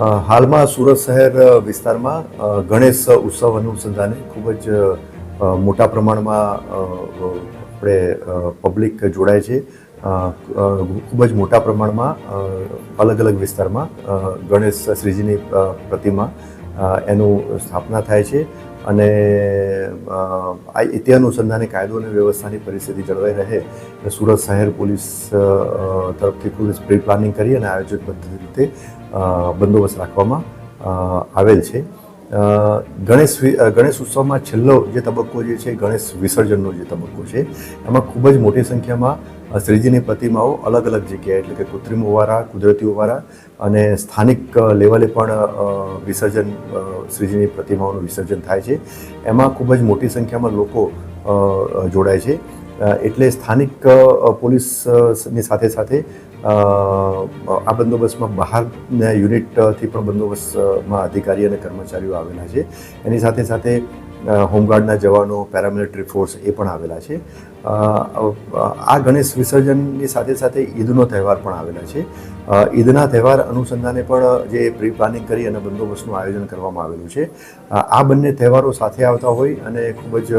હાલમાં સુરત શહેર વિસ્તારમાં ગણેશ ઉત્સવ અનુસંધાને ખૂબ જ મોટા પ્રમાણમાં આપણે પબ્લિક જોડાય છે. ખૂબ જ મોટા પ્રમાણમાં અલગ અલગ વિસ્તારમાં ગણેશ શ્રીજીની પ્રતિમા એનું સ્થાપના થાય છે. અને તે અનુસંધાને કાયદો અને વ્યવસ્થાની પરિસ્થિતિ જળવાઈ રહે અને સુરત શહેર પોલીસ તરફથી જ પ્રી પ્લાનિંગ કરી અને આયોજકબદ્ધ રીતે બંદોબસ્ત રાખવામાં આવેલ છે. ગણેશ ગણેશ ઉત્સવમાં છેલ્લો જે તબક્કો જે છે, ગણેશ વિસર્જનનો જે તબક્કો છે, એમાં ખૂબ જ મોટી સંખ્યામાં શ્રીજીની પ્રતિમાઓ અલગ અલગ જગ્યાએ, એટલે કે કૃત્રિમ ઓવારા કુદરતી ઓવારા અને સ્થાનિક લેવલે પણ વિસર્જન શ્રીજીની પ્રતિમાઓનું વિસર્જન થાય છે. એમાં ખૂબ જ મોટી સંખ્યામાં લોકો જોડાય છે. એટલે સ્થાનિક પોલીસની સાથે સાથે આ બંદોબસ્તમાં બહારના યુનિટથી પણ બંદોબસ્તમાં અધિકારી અને કર્મચારીઓ આવેલા છે. એની સાથે સાથે હોમગાર્ડના જવાનો, પેરામિલિટરી ફોર્સ એ પણ આવેલા છે. આ ગણેશ વિસર્જનની સાથે સાથે ઈદનો તહેવાર પણ આવેલા છે. ઈદના તહેવાર અનુસંધાને પણ જે પ્રી પ્લાનિંગ કરી અને બંદોબસ્તનું આયોજન કરવામાં આવેલું છે. આ બંને તહેવારો સાથે આવતા હોય અને ખૂબ જ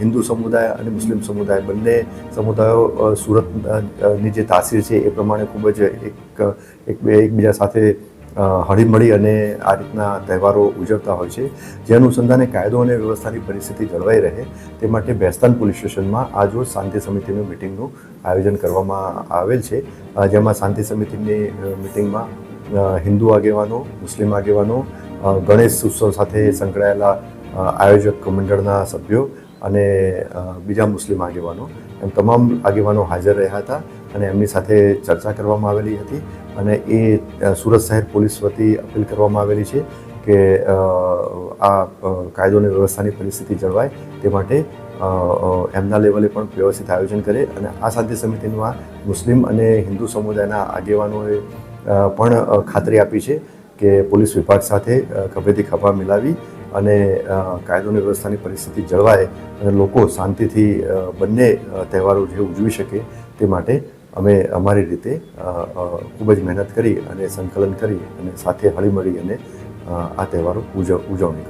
હિન્દુ સમુદાય અને મુસ્લિમ સમુદાય બંને સમુદાયો સુરતની જે તાસીર છે એ પ્રમાણે ખૂબ જ એક એક એકબીજા સાથે હળીમળી અને આ રીતના તહેવારો ઉજવતા હોય છે. જે અનુસંધાને કાયદો અને વ્યવસ્થાની પરિસ્થિતિ જળવાઈ રહે તે માટે ભેસ્તાન પોલીસ સ્ટેશનમાં આજરોજ શાંતિ સમિતિની મિટિંગનું આયોજન કરવામાં આવેલ છે. જેમાં શાંતિ સમિતિની મિટિંગમાં હિન્દુ આગેવાનો, મુસ્લિમ આગેવાનો ગણેશ ઉત્સવ સાથે સંકળાયેલા આયોજક મંડળના સભ્યો અને બીજા મુસ્લિમ આગેવાનો. એમ તમામ આગેવાનો હાજર રહ્યા હતા અને એમની સાથે ચર્ચા કરવામાં આવેલી હતી અને એ સુરત શહેર પોલીસ વતી અપીલ કરવામાં આવેલી છે કે આ કાયદો અને વ્યવસ્થાની પરિસ્થિતિ જળવાય તે માટે એમના લેવલે પણ વ્યવસ્થિત આયોજન કરે અને આ શાંતિ સમિતિમાં મુસ્લિમ અને હિન્દુ સમુદાયના આગેવાનોએ પણ ખાતરી આપી છે કે પોલીસ વિભાગ સાથે ખભેથી ખભા મિલાવી અને કાયદોની વ્યવસ્થાની પરિસ્થિતિ જળવાય અને લોકો શાંતિથી બંને તહેવારો જે ઉજવી શકે તે માટે અમે અમારી રીતે ખૂબ જ મહેનત કરી અને સંકલન કરી અને સાથે હળીમળી અને આ તહેવારો ઉજવણી કરશે